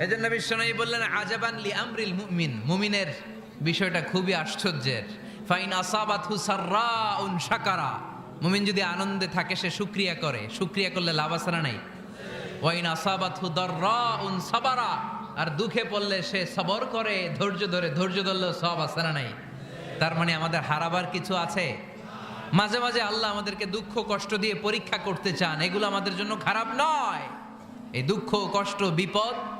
এজন্য বিশ্বনবী বললেন, আজাবান লি আমরিল মুমিন। মুমিনের বিষয়টা খুবই আশ্চর্যের। ফাইন আসাবাতহু সাররাউন শাকারা। মুমিন যদি আনন্দে থাকে, সে শুকরিয়া করে। শুকরিয়া করলে লাভ না নাই? ওয়াইন আসাবাতহু দাররাউন সাবারা। আর দুঃখে পড়লে সে সবর করে, ধৈর্য ধরে। ধৈর্য ধরলেও সব না নাই? তার মানে আমাদের হারাবার কিছু আছে? মাঝে মাঝে আল্লাহ আমাদেরকে দুঃখ কষ্ট দিয়ে পরীক্ষা করতে চান। এগুলো আমাদের জন্য খারাপ নয়। এই দুঃখ কষ্ট, বিপদ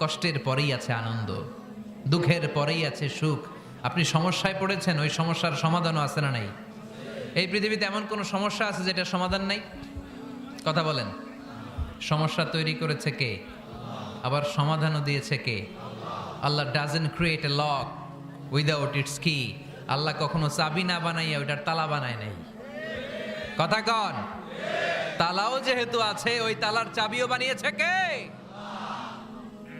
কষ্টের পরেই আছে আনন্দ, দুঃখের পরেই আছে সুখ। আপনি সমস্যায় পড়েছেন, ওই সমস্যার সমাধানও আছে না নাই? এই পৃথিবীতে এমন কোনো সমস্যা আছে যেটার সমাধান নাই? কথা বলেন। সমস্যা তৈরি করেছে কে? আবার সমাধানও দিয়েছে কে? Allah doesn't create a lock without its key Allah কখনো চাবি না বানাইয়া ওইটার তালা বানায় নাই। কথা কন। তালাও যেহেতু আছে, ওই তালার চাবিও বানিয়েছে কে?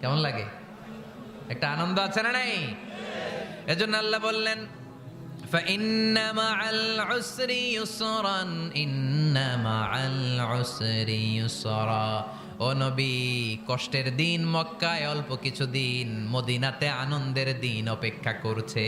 কেমন লাগে একটা আনন্দ আছে না নাই এজন্য আল্লাহ বললেন فإن مع العسر يسرا إن مع العسر يسرا ও নবী কষ্টের দিন মক্কায় অল্প কিছু দিন মদিনাতে আনন্দের দিন অপেক্ষা করছে